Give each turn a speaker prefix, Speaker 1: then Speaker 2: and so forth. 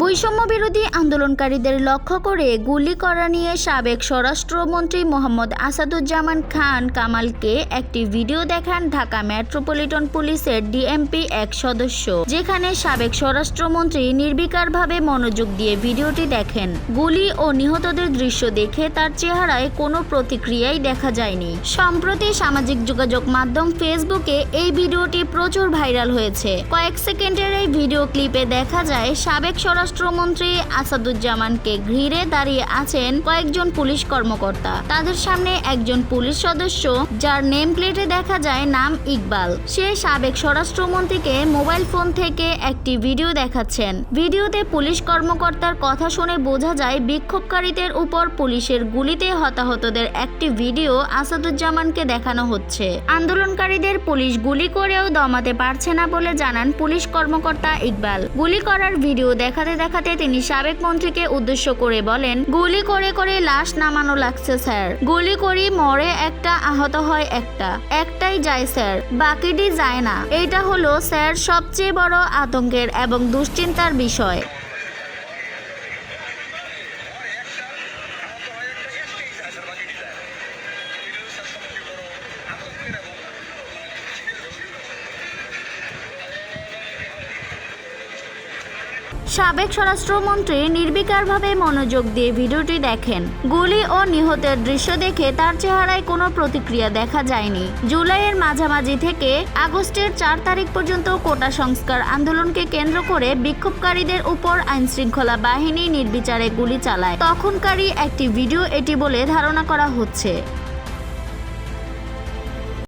Speaker 1: বৈষম্য বিরোধী আন্দোলনকারীদের লক্ষ্য করে গুলি করা নিয়ে সাবেক স্বরাষ্ট্রমন্ত্রী মোহাম্মদ আসাদুজ্জামান খান কামালকে একটি ভিডিও দেখান ঢাকা মেট্রোপলিটন পুলিশের ডিএমপি এক সদস্য, যেখানে সাবেক স্বরাষ্ট্রমন্ত্রী নির্বিকারভাবে মনোযোগ দিয়ে ভিডিওটি দেখেন। গুলি ও নিহতদের দৃশ্য দেখে তার চেহারায় কোনো প্রতিক্রিয়াই দেখা যায়নি। সম্প্রতি সামাজিক যোগাযোগ মাধ্যম ফেসবুকে এই ভিডিওটি প্রচুর ভাইরাল হয়েছে। কয়েক সেকেন্ডের এই ভিডিও ক্লিপে দেখা যায়, সাবেক স্বরাষ্ট্রমন্ত্রী আসাদুজ্জামানকে ঘিরে দাঁড়িয়ে আছেন কয়েকজন পুলিশ কর্মকর্তা। তাদের সামনে একজন পুলিশ সদস্য, যার নেম প্লেটে দেখা যায় নাম ইকবাল। সে সাবেক স্বরাষ্ট্রমন্ত্রীকে মোবাইল ফোন থেকে একটি ভিডিও দেখাচ্ছেন। ভিডিওতে পুলিশ কর্মকর্তার কথা শুনে বোঝা যায়, বিক্ষোভকারীদের উপর পুলিশের গুলিতে হতাহতদের একটি ভিডিও আসাদুজ্জামানকে দেখানো হচ্ছে। আন্দোলনকারীদের পুলিশ গুলি করেও দমাতে পারছে না বলে জানান পুলিশ কর্মকর্তা ইকবাল। গুলি করার ভিডিও দেখাতে দেখাতে তিনি সাবেক মন্ত্রীকে উদ্দেশ্য করে বলেন, গুলি করে করে লাশ নামানো লাগছে, স্যার। গুলি করি মরে একটা আহত হয় একটা। একটাই যায়, স্যার। বাকিটি যায় না। এটা হলো, স্যার, সবচেয়ে বড় আতঙ্কের এবং দুশ্চিন্তার বিষয়। সাবেক স্বরাষ্ট্রমন্ত্রী নির্বিকারভাবে মনোযোগ দিয়ে ভিডিওটি দেখেন। গুলি ও নিহতের দৃশ্য দেখে তার চেহারায় কোনো প্রতিক্রিয়া দেখা যায়নি। জুলাইয়ের মাঝামাঝি থেকে আগস্টের চার তারিখ পর্যন্ত কোটা সংস্কার আন্দোলনকে কেন্দ্র করে বিক্ষোভকারীদের উপর আইনশৃঙ্খলা বাহিনী নির্বিচারে গুলি চালায়। তখনকারই একটি ভিডিও এটি বলে ধারণা করা হচ্ছে।